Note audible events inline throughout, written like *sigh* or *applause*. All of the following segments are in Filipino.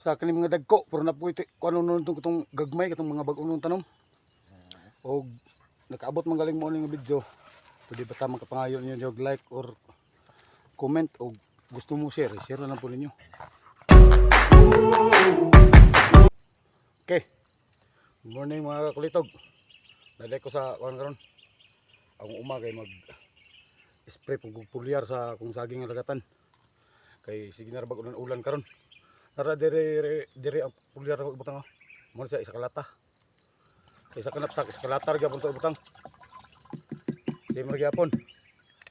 sa kani mga dagko pero na po ito. Kung ano nun itong gagmay katong mga bag-o nung tanom o nakaabot man galing mo nga video pwede ba tamang kapangayon niyo yung like or comment o gusto mo share share na lang po ninyo. Okay. Good morning mga kulitog naday ko sa kuhan karon. Akong umagay mag spray pong pulyar sa kung saging lagatan. Kay sige na ulan ulan karon Tara dire dire ang pulyar ko ibutang mo siya isa kalata isa kanapsak isa kalata gyapon to ibutang di mo gyapon.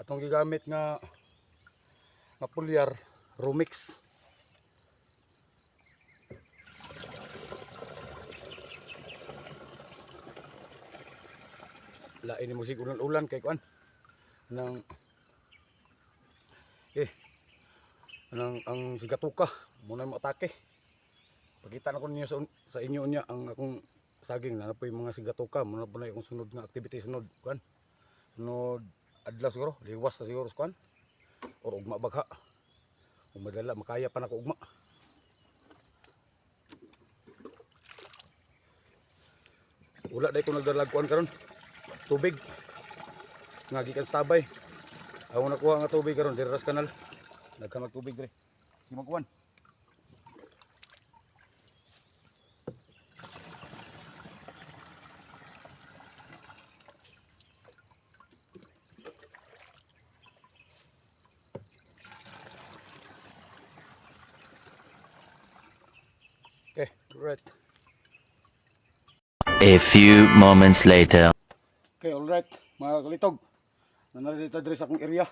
Atong gigamit nga nga pulyar Rumix. Lain mo sig ulan ulan kay kuan. Nang eh nang ang sigatuka muna mo atake. Pakita na ko ninyo sa, sa inyo niya ang akong saging na po yung mga sigatuka. Muna po na yung sunod nga activity sunod kuan sunod adlaw siguro liwas na siguro kuan or ugma bagha. Kung madala makaya pa na ko ugma. Wala dahil ko nagdalag kuan karon. Tubig. Nga gikan sa tabay ako nakuha nga tubig karon diras kanal. Nagkamag tubig dire di Okay, alright. A few moments later. Okay, alright. Mga kalitog. Nanarita diri sa akong area.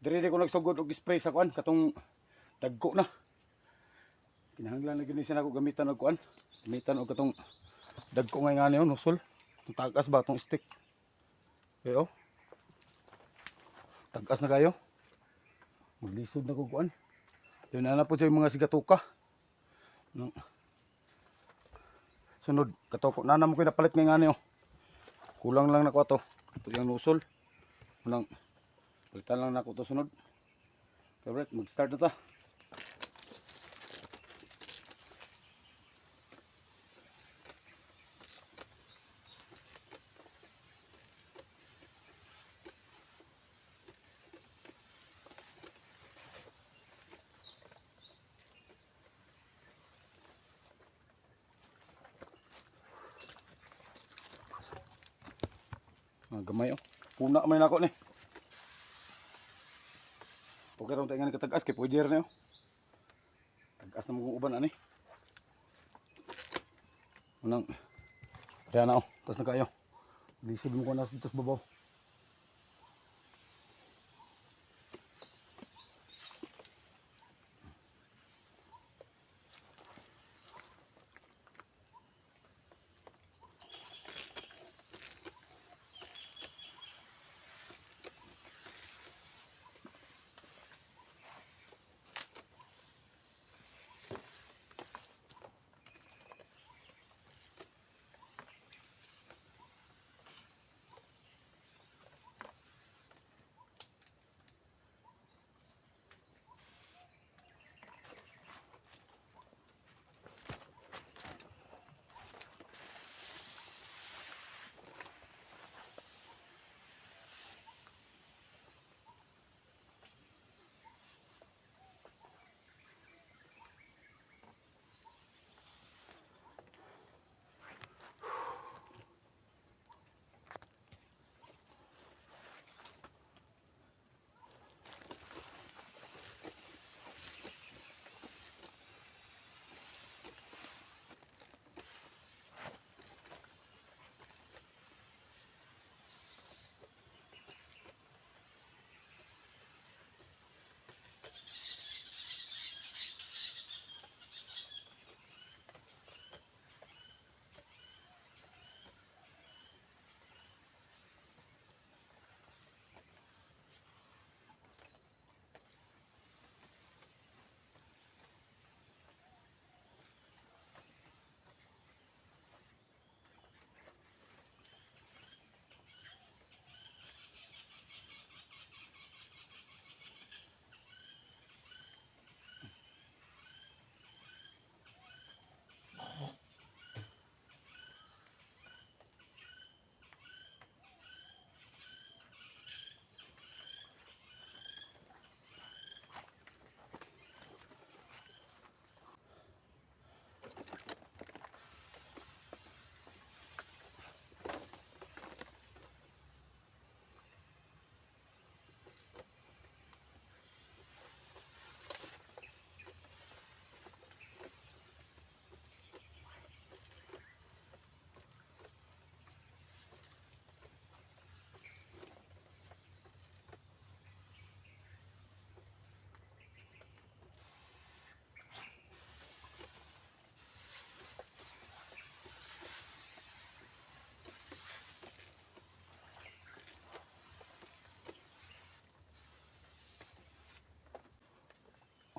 Diri di ko nagsugod og spray sa kuan katong dagko na. Kinahanglan na gini ako gamitan og kuan. Gamitan og katong dagko nga nga niyo nusul. Ang tagas ba tong stick. Okay, oh. Tagas na kayo. Maglisod na ko kuan. Yun na na po yung mga sigatuka. No. Sunod, katoko. Nanam ko napalit nga nga niyo. Kulang lang na ko to. Ito yung nusul. Unang palitan lang na ko to sunod. Alright, mag-start na ta. Ah, gamay oh. Puna may nako ni. Okay raw tayo nga katagas kay pwede rin oh. Tagas na mong uban ani. Unang Kaya na oh, tas na kayo. Lisod mo ko na dito sa babaw.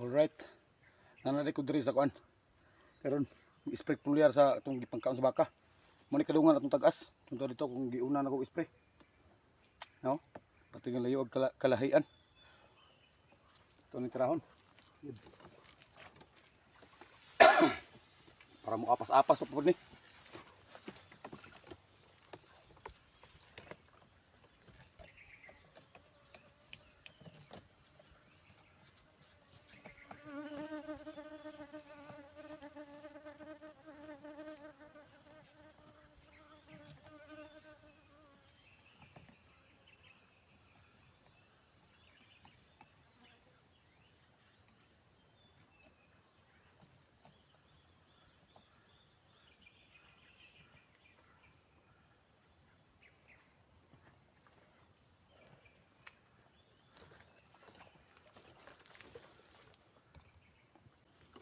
Alright. Nanari ko diri sa kuan. Karon spray pulyar sa itong gipangkaon sa baka. Muni kadungan atong tagas. Tunto dito kung giuna na ko spray. No? Pati nga layo og kala, kalahian. Ito ni tirahon. Yun. *coughs* Para mo apas-apas pa ni.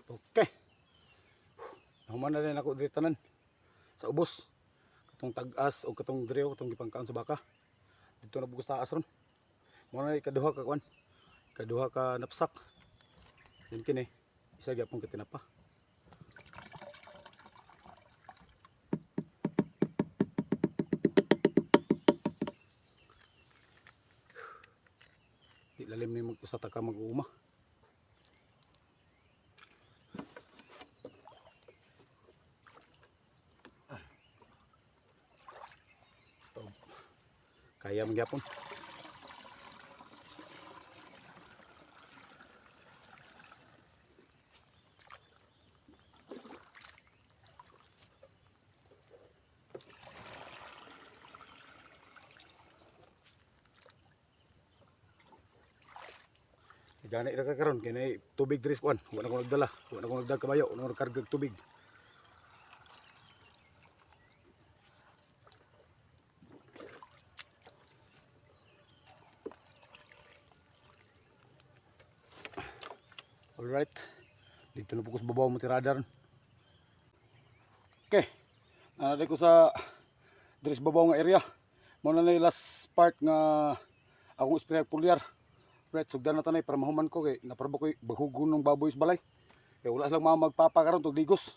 Okay. Nahuman na rin ako dito tanan sa ubos. Katong tag-as o katong driyo, katong gipangkaon sa baka. Dito na bugos taas ron. Muna na ikaduha ka kwan. Ikaduha ka napsak. Yan kini. Isa gyapon ka tinapa. Di lalim ni mag-usata ka mag-uuma. Kaya magyapon. Gani ra ka karon kay nay tubig diri kwan. Wala ko nagdala. Wala ko nagdala kabayo, wala ko nagkargag tubig. Alright. Dito na po ko sa babaw mo tirada ron. Okay. Nanaday ko sa diri sa babaw nga area. Mo na last part nga akong spray pulyar. Right, sugdan na tanay para mahuman ko kay naparbo ko bahugon ng baboy sa balay. Kaya wala silang mga magpapa karon tog ligos.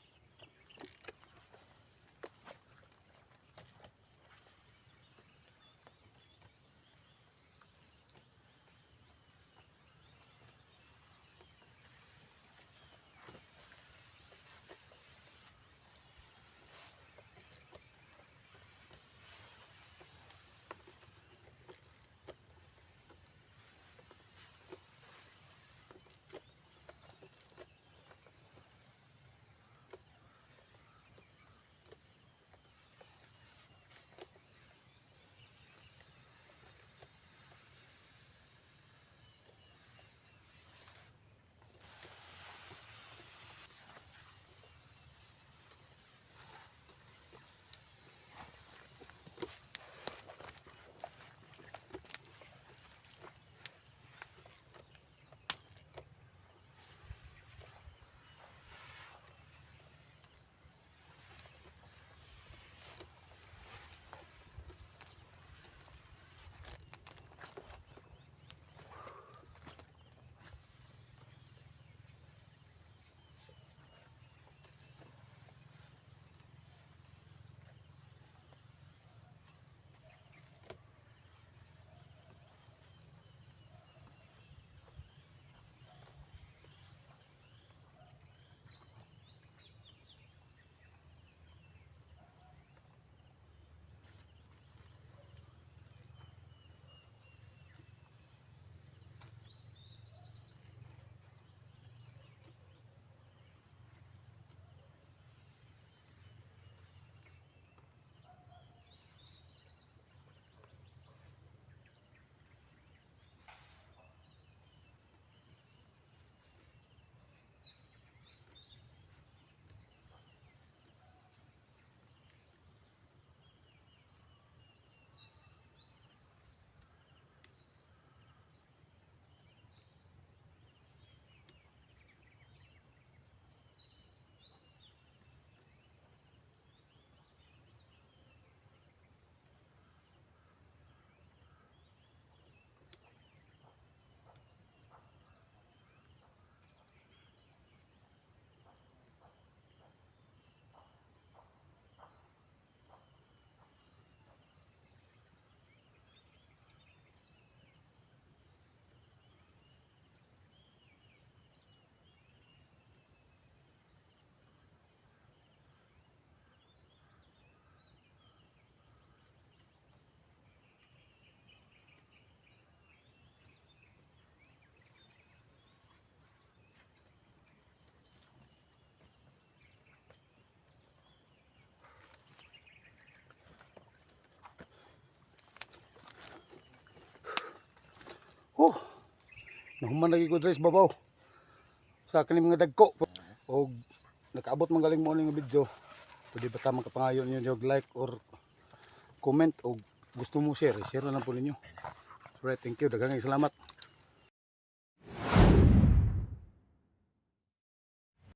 Oh. Nahuman lagi ko dress babaw. Sa kaning mga dagko. O nakaabot man galing mo ning video. Pwede ba ta makapangayon niyo og like or comment o gusto mo share, share na lang po ninyo. Alright, thank you. Daghang salamat.